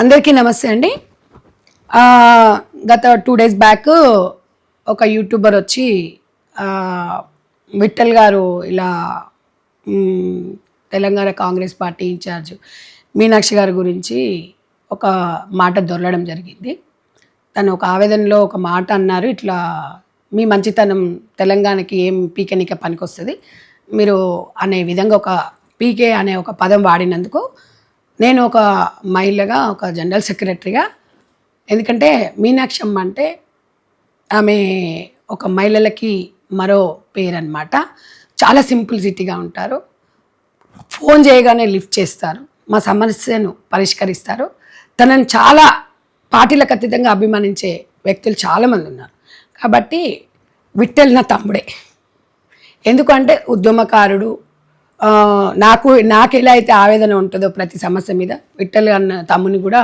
అందరికీ నమస్తే అండి. గత టూ డేస్ బ్యాక్ ఒక యూట్యూబర్ వచ్చి విఠల్ గారు ఇలా తెలంగాణ కాంగ్రెస్ పార్టీ ఇన్ఛార్జ్ మీనాక్షి గారి గురించి ఒక మాట దొరలడం జరిగింది. తను ఒక ఆవేదనలో ఒక మాట అన్నారు ఇట్లా మీ మంచితనం తెలంగాణకి ఏం పీకెనిక పనికొస్తుంది మీరు అనే విధంగా ఒక పీకే అనే ఒక పదం వాడినందుకు నేను ఒక మహిళగా ఒక జనరల్ సెక్రటరీగా. ఎందుకంటే మీనాక్షమ్మ అంటే ఆమె ఒక మహిళలకి మరో పేరు అనమాట చాలా సింప్లిసిటీగా ఉంటారు. ఫోన్ చేయగానే లిఫ్ట్ చేస్తారు. మా సమస్యను పరిష్కరిస్తారు. తనని చాలా పార్టీలకు అతీతంగా అభిమానించే వ్యక్తులు చాలామంది ఉన్నారు. కాబట్టి విట్టెల్ నా తమ్ముడే. ఎందుకంటే ఉద్యమకారుడు నాకు నాకు ఎలా అయితే ఆవేదన ఉంటుందో ప్రతి సమస్య మీద విట్టల్ అన్న తమ్ముని కూడా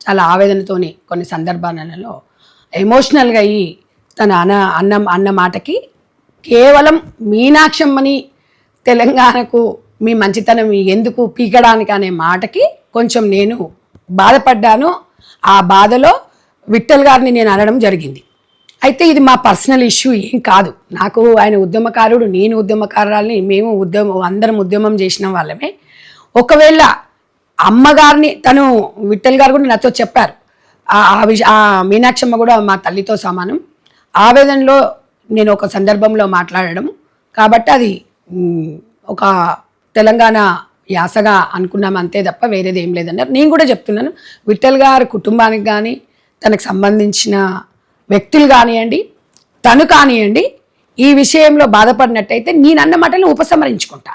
చాలా ఆవేదనతోనే కొన్ని సందర్భాలలో ఎమోషనల్గా అయ్యి తన అన్న అన్న అన్న మాటకి కేవలం మీనాక్షమ్మని తెలంగాణకు మీ మంచితనం ఎందుకు పీకడానికి అనే మాటకి కొంచెం నేను బాధపడ్డాను. ఆ బాధలో విట్టల్ గారిని నేను అనడం జరిగింది. అయితే ఇది మా పర్సనల్ ఇష్యూ ఏం కాదు. నాకు ఆయన ఉద్యమకారుడు నేను ఉద్యమకారురాలని మేము ఉద్యమం అందరం ఉద్యమం చేసిన వాళ్ళమే. ఒకవేళ అమ్మగారిని తను విఠల్ గారు కూడా నాతో చెప్పారు. ఆ ఆ విష ఆ మీనాక్షమ్మ కూడా మా తల్లితో సమానం. ఆవేదనలో నేను ఒక సందర్భంలో మాట్లాడడం. కాబట్టి అది ఒక తెలంగాణ యాసగా అనుకున్నాం అంతే తప్ప వేరేది ఏం లేదన్నారు. నేను కూడా చెప్తున్నాను విఠల్ గారి కుటుంబానికి కానీ తనకు సంబంధించిన వ్యక్తులు కానివ్వండి తను కానివ్వండి ఈ విషయంలో బాధపడినట్టయితే నేను అన్న మాటలు ఉపసంహరించుకుంటా.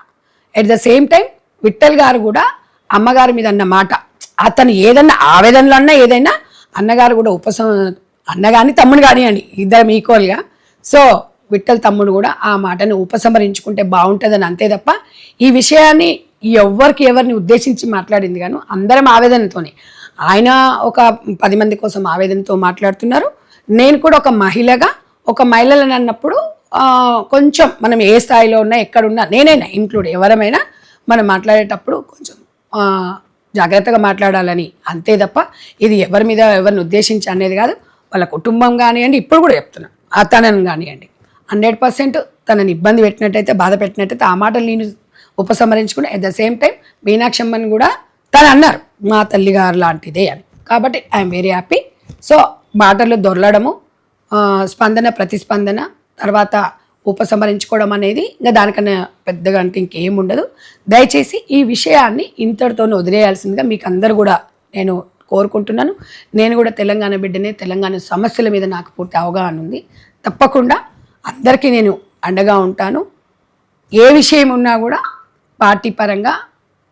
At the same time Vittal గారు కూడా అమ్మగారి మీద అన్న మాట అతను ఏదన్నా ఆవేదనలో అన్నా ఏదైనా అన్నగారు కూడా ఉపసం అన్న కానీ తమ్ముడు కానివ్వండి ఇద్దరం ఈక్వల్గా సో విఠల్ తమ్ముడు కూడా ఆ మాటను ఉపసంహరించుకుంటే బాగుంటుందని అంతే తప్ప ఈ విషయాన్ని ఎవరికి ఎవరిని ఉద్దేశించి మాట్లాడింది గాను అందరం ఆవేదనతోనే. ఆయన ఒక పది మంది కోసం ఆవేదనతో మాట్లాడుతున్నారు. నేను కూడా ఒక మహిళగా ఒక మహిళలను అన్నప్పుడు కొంచెం మనం ఏ స్థాయిలో ఉన్నా ఎక్కడున్నా నేనైనా ఇంక్లూడ్ ఎవరమైనా మనం మాట్లాడేటప్పుడు కొంచెం జాగ్రత్తగా మాట్లాడాలని. అంతే తప్ప ఇది ఎవరి మీద ఎవరిని ఉద్దేశించి అనేది కాదు. వాళ్ళ కుటుంబం కానివ్వండి ఇప్పుడు కూడా చెప్తున్నాను ఆ తనను కానివ్వండి. హండ్రెడ్ పర్సెంట్ తనని ఇబ్బంది పెట్టినట్టయితే బాధ పెట్టినట్టయితే ఆ మాటలు నేను ఉపసంహరించుకుని అట్ ద సేమ్ టైం మీనాక్షమ్మని కూడా తను అన్నారు మా తల్లిగారు లాంటిదే అని. కాబట్టి ఐఎమ్ వెరీ హ్యాపీ సో మాటలు దొరలడము స్పందన ప్రతిస్పందన తర్వాత ఉపసంహరించుకోవడం అనేది ఇంకా దానికన్నా పెద్దగా అంటే ఇంకేం ఉండదు. దయచేసి ఈ విషయాన్ని ఇంతటితో వదిలేయాల్సిందిగా మీకు అందరు కూడా నేను కోరుకుంటున్నాను. నేను కూడా తెలంగాణ బిడ్డనే తెలంగాణ సమస్యల మీద నాకు పూర్తి అవగాహన ఉంది. తప్పకుండా అందరికీ నేను అండగా ఉంటాను. ఏ విషయం ఉన్నా కూడా పార్టీ పరంగా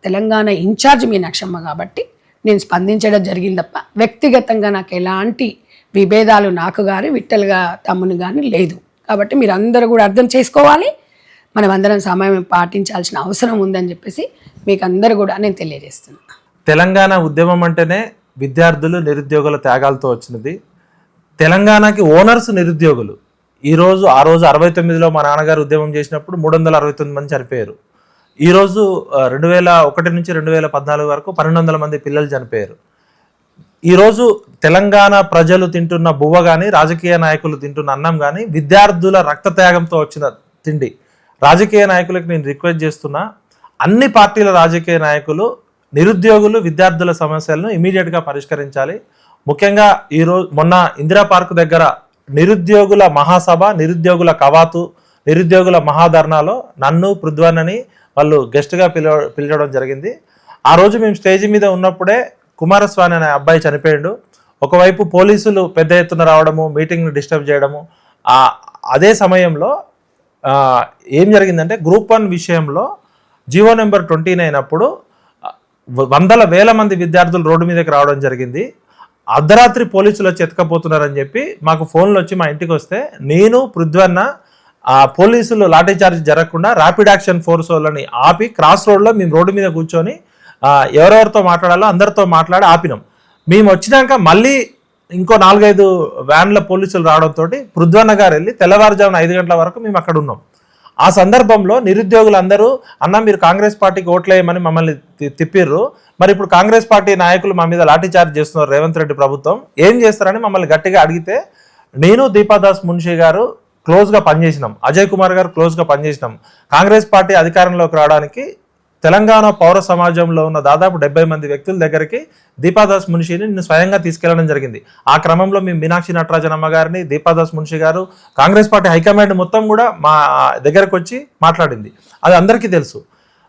తెలంగాణ ఇన్ఛార్జ్ మీనాక్షమ్మ కాబట్టి నేను స్పందించడం జరిగింది తప్ప వ్యక్తిగతంగా నాకు ఎలాంటి విభేదాలు నాకు కానీ విట్టలుగా తమ్ముని కానీ లేదు. కాబట్టి మీరు అందరూ కూడా అర్థం చేసుకోవాలి. మనం అందరం సమయం పాటించాల్సిన అవసరం ఉందని చెప్పేసి మీకు అందరూ కూడా నేను తెలియజేస్తున్నాను తెలంగాణ ఉద్యమం అంటేనే విద్యార్థులు నిరుద్యోగుల త్యాగాలతో వచ్చినది. తెలంగాణకి ఓనర్స్ నిరుద్యోగులు. ఈరోజు ఆ రోజు అరవై తొమ్మిదిలో మా నాన్నగారు ఉద్యమం చేసినప్పుడు మూడు వందల అరవై తొమ్మిది మంది చనిపోయారు. ఈరోజు రెండు వేల ఒకటి నుంచి రెండు వేల పద్నాలుగు వరకు పన్నెండు వందల మంది పిల్లలు చనిపోయారు. ఈరోజు తెలంగాణ ప్రజలు తింటున్న బువ్వ కానీ రాజకీయ నాయకులు తింటున్న అన్నం కానీ విద్యార్థుల రక్త త్యాగంతో వచ్చిన తిండి. రాజకీయ నాయకులకు నేను రిక్వెస్ట్ చేస్తున్నా అన్ని పార్టీల రాజకీయ నాయకులు నిరుద్యోగులు విద్యార్థుల సమస్యలను ఇమీడియట్గా పరిష్కరించాలి. ముఖ్యంగా ఈరోజు మొన్న ఇందిరా పార్క్ దగ్గర నిరుద్యోగుల మహాసభ నిరుద్యోగుల కవాతు నిరుద్యోగుల మహాధర్నాలో నన్ను పృథ్వన్నని వాళ్ళు గెస్ట్గా పిలవ పిలవడం జరిగింది. ఆ రోజు మేము స్టేజ్ మీద ఉన్నప్పుడే కుమారస్వామి అనే అబ్బాయి చనిపోయాడు. ఒకవైపు పోలీసులు పెద్ద ఎత్తున రావడము మీటింగ్ను డిస్టర్బ్ చేయడము అదే సమయంలో ఏం జరిగిందంటే గ్రూప్ వన్ విషయంలో జీవో నెంబర్ ట్వంటీ నైన్ అప్పుడు వందల వేల మంది విద్యార్థులు రోడ్డు మీదకి రావడం జరిగింది. అర్ధరాత్రి పోలీసులు వచ్చి ఎత్తుకపోతున్నారని చెప్పి మాకు ఫోన్లు వచ్చి మా ఇంటికి వస్తే నేను పృథ్వన్న పోలీసులు లాఠీ చార్జ్ జరగకుండా ర్యాపిడ్ యాక్షన్ ఫోర్స్ వాళ్ళని ఆపి క్రాస్ రోడ్లో మేము రోడ్డు మీద కూర్చొని ఎవరెవరితో మాట్లాడాలో అందరితో మాట్లాడి ఆపినాం. మేము వచ్చినాక మళ్ళీ ఇంకో నాలుగైదు వ్యాన్ల పోలీసులు రావడంతో పృథ్వన్న గారు వెళ్ళి తెల్లవారుజామున ఐదు గంటల వరకు మేము అక్కడ ఉన్నాం. ఆ సందర్భంలో నిరుద్యోగులందరూ అన్న మీరు కాంగ్రెస్ పార్టీకి ఓట్లేయమని మమ్మల్ని తి- తిప్పిర్రు. మరి ఇప్పుడు కాంగ్రెస్ పార్టీ నాయకులు మా మీద లాఠీ చార్జ్ చేస్తున్నారు రేవంత్ రెడ్డి ప్రభుత్వం. ఏం చేస్తారని మమ్మల్ని గట్టిగా అడిగితే నేను దీపాదాస్ మున్షి గారు క్లోజ్గా పనిచేసినాం. అజయ్ కుమార్ గారు క్లోజ్గా పనిచేసినాం. కాంగ్రెస్ పార్టీ అధికారంలోకి రావడానికి తెలంగాణ పౌర సమాజంలో ఉన్న దాదాపు డెబ్బై మంది వ్యక్తుల దగ్గరికి దీపాదాస్ మున్షిని నేను స్వయంగా తీసుకెళ్ళడం జరిగింది. ఆ క్రమంలో మేము మీనాక్షి నటరాజన్ అమ్మ గారిని దీపాదాస్ మున్షి గారు కాంగ్రెస్ పార్టీ హైకమాండ్ మొత్తం కూడా మా దగ్గరకు వచ్చి మాట్లాడింది. అది అందరికీ తెలుసు.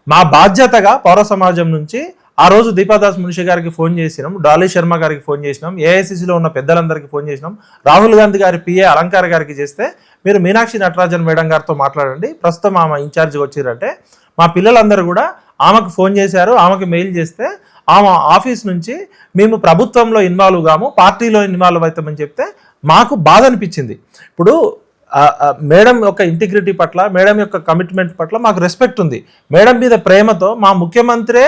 మా బాధ్యతగా పౌర సమాజం నుంచి ఆ రోజు దీపాదాస్ మున్షి గారికి ఫోన్ చేసినాం డాలీ శర్మ గారికి ఫోన్ చేసినాం ఏఐసిసిలో ఉన్న పెద్దలందరికీ ఫోన్ చేసినాం. రాహుల్ గాంధీ గారి పిఏ అలంకార్ గారికి చేస్తే మీరు మీనాక్షి నటరాజన్ మేడం గారితో మాట్లాడండి. ప్రస్తుతం ఆమె ఇన్ఛార్జ్గా వచ్చిరంటే మా పిల్లలందరూ కూడా ఆమెకు ఫోన్ చేశారు ఆమెకు మెయిల్ చేస్తే ఆమె ఆఫీస్ నుంచి మేము ప్రభుత్వంలో ఇన్వాల్వ్ కాము పార్టీలో ఇన్వాల్వ్ అవుతామని చెప్తే మాకు బాధ అనిపించింది. ఇప్పుడు మేడం యొక్క ఇంటిగ్రిటీ పట్ల మేడం యొక్క కమిట్మెంట్ పట్ల మాకు రెస్పెక్ట్ ఉంది. మేడం మీద ప్రేమతో మా ముఖ్యమంత్రే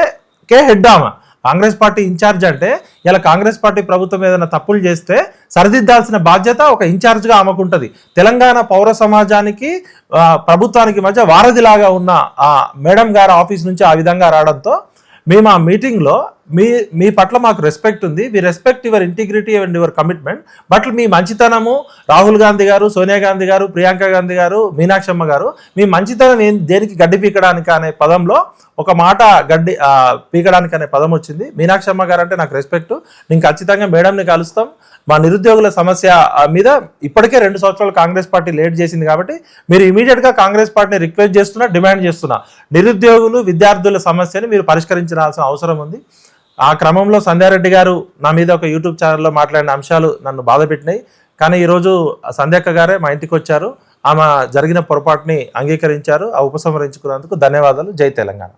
కే హెడ్ ఆమె. కాంగ్రెస్ పార్టీ ఇన్ఛార్జ్ అంటే ఇలా కాంగ్రెస్ పార్టీ ప్రభుత్వం ఏదైనా తప్పులు చేస్తే సరిదిద్దాల్సిన బాధ్యత ఒక ఇన్ఛార్జ్గా ఆమెకు ఉంటుంది తెలంగాణ పౌర సమాజానికి ప్రభుత్వానికి మధ్య వారధిలాగా ఉన్న ఆ మేడం గారి ఆఫీస్ నుంచి ఆ విధంగా రావడంతో మేము ఆ మీటింగ్లో మీ మీ పట్ల మాకు రెస్పెక్ట్ ఉంది. We respect your integrity and your commitment but మీ మంచితనము రాహుల్ గాంధీ గారు సోనియా గాంధీ గారు ప్రియాంక గాంధీ గారు మీనాక్షమ్మ గారు మీ మంచితనం ఏం దేనికి గడ్డి పీకడానికి అనే పదంలో ఒక మాట గడ్డి పీకడానికి అనే పదం వచ్చింది. మీనాక్షమ్మ గారు అంటే నాకు రెస్పెక్ట్ నేను ఖచ్చితంగా మేడంని కలుస్తాం. మా నిరుద్యోగుల సమస్య మీద ఇప్పటికే రెండు సంవత్సరాలు కాంగ్రెస్ పార్టీ లేట్ చేసింది కాబట్టి మీరు ఇమీడియట్గా కాంగ్రెస్ పార్టీని రిక్వెస్ట్ చేస్తున్నా డిమాండ్ చేస్తున్నా. నిరుద్యోగులు విద్యార్థుల సమస్యని మీరు పరిష్కరించాల్సిన అవసరం ఉంది. ఆ క్రమంలో సంధ్యారెడ్డి గారు నా మీద ఒక యూట్యూబ్ ఛానల్లో మాట్లాడిన అంశాలు నన్ను బాధ పెట్టినాయి. కానీ ఈరోజు సంధ్యక్క గారే మా ఇంటికి వచ్చారు. ఆమె జరిగిన పొరపాటుని అంగీకరించారు. ఆ ఉపసంహరించుకున్నందుకు ధన్యవాదాలు. జై తెలంగాణ.